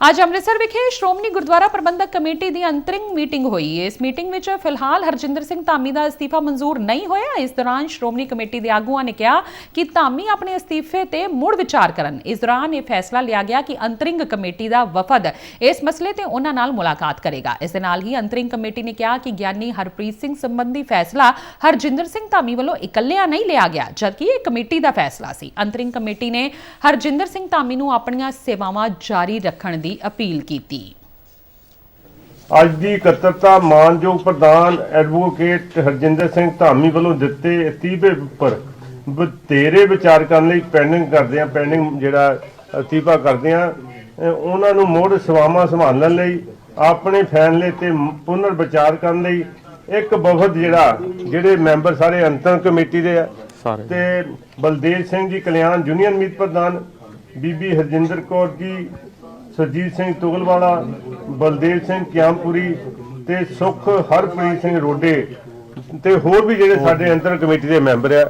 ਅੱਜ ਅੰਮ੍ਰਿਤਸਰ ਵਿਖੇ ਸ਼੍ਰੋਮਣੀ ਗੁਰਦੁਆਰਾ ਪ੍ਰਬੰਧਕ ਕਮੇਟੀ ਦੀ ਅੰਤਰਿੰਗ ਮੀਟਿੰਗ ਹੋਈ। ਇਸ ਮੀਟਿੰਗ ਵਿੱਚ ਫਿਲਹਾਲ ਹਰਜਿੰਦਰ ਸਿੰਘ ਧਾਮੀ ਦਾ ਅਸਤੀਫਾ ਮਨਜ਼ੂਰ ਨਹੀਂ ਹੋਇਆ। ਇਸ ਦੌਰਾਨ ਸ਼੍ਰੋਮਣੀ ਕਮੇਟੀ ਦੇ ਆਗੂਆਂ ਨੇ ਕਿਹਾ ਕਿ ਧਾਮੀ ਆਪਣੇ ਅਸਤੀਫੇ ਤੇ ਮੁੜ ਵਿਚਾਰ ਕਰਨ। ਇਸ ਦੌਰਾਨ ਇਹ ਫੈਸਲਾ ਲਿਆ ਗਿਆ ਕਿ ਅੰਤਰਿੰਗ ਕਮੇਟੀ ਦਾ ਵਫਦ ਇਸ ਮਸਲੇ ਤੇ ਉਹਨਾਂ ਨਾਲ ਮੁਲਾਕਾਤ ਕਰੇਗਾ। ਇਸ ਦੇ ਨਾਲ ਹੀ ਅੰਤਰਿੰਗ ਕਮੇਟੀ ਨੇ ਕਿਹਾ ਕਿ ਗਿਆਨੀ ਹਰਪ੍ਰੀਤ ਸਿੰਘ ਸੰਬੰਧੀ ਫੈਸਲਾ ਹਰਜਿੰਦਰ ਸਿੰਘ ਧਾਮੀ ਵੱਲੋਂ ਇਕੱਲਿਆਂ ਨਹੀਂ ਲਿਆ ਗਿਆ, ਜਦਕਿ ਇਹ ਕਮੇਟੀ ਦਾ ਫੈਸਲਾ ਸੀ। ਅੰਤਰਿੰਗ ਕਮੇਟੀ ਨੇ ਹਰਜਿੰਦਰ ਸਿੰਘ ਧਾਮੀ ਨੂੰ ਆਪਣੀਆਂ ਸੇਵਾਵਾਂ ਜਾਰੀ ਰੱਖਣ ਦੀ ਅਪੀਲ ਕੀਤੀ ਅੱਜ ਦੀ ਇਕੱਤਰਤਾ ਮਾਨਯੋਗ ਪ੍ਰਧਾਨ ਐਡਵੋਕੇਟ ਹਰਜਿੰਦਰ ਸਿੰਘ ਧਾਮੀ ਵੱਲੋਂ ਦਿੱਤੇ ਅਸਤੀਫੇ ਉੱਪਰ ਬਤੇਰੇ ਵਿਚਾਰ ਕਰਨ ਲਈ ਪੈਂਡਿੰਗ ਕਰਦੇ ਆ ਪੈਂਡਿੰਗ ਜਿਹੜਾ ਅਸਤੀਫਾ ਕਰਦੇ ਆ ਉਹਨਾਂ ਨੂੰ ਮੁੜ ਸੇਵਾਵਾਂ ਸੰਭਾਲਣ ਲਈ ਆਪਣੇ ਫੈਸਲੇ ਤੇ ਪੁਨਰ ਵਿਚਾਰ ਕਰਨ ਲਈ ਇੱਕ ਵਫਦ ਜਿਹੜਾ ਜਿਹੜੇ ਮੈਂਬਰ ਸਾਰੇ ਅੰਤਰ ਕਮੇਟੀ ਦੇ ਆ ਸਾਰੇ। ਤੇ ਬਲਦੇਵ ਸਿੰਘ ਜੀ ਕਲਿਆਣ ਯੂਨੀਅਨ ਮੀਤ ਪ੍ਰਧਾਨ ਬੀਬੀ ਹਰਜਿੰਦਰ ਕੌਰ ਜੀ ਸਰਜੀਤ ਸਿੰਘ ਤੁਗਲਵਾਲਾ ਬਲਦੇਵ ਸਿੰਘ ਕਿਆਮਪੁਰੀ ਤੇ ਸੁਖ ਹਰਪ੍ਰੀਤ ਸਿੰਘ ਰੋਡੇ ਤੇ ਹੋਰ ਵੀ ਜਿਹੜੇ ਸਾਡੇ ਅੰਤਰ ਕਮੇਟੀ ਦੇ ਮੈਂਬਰ ਆ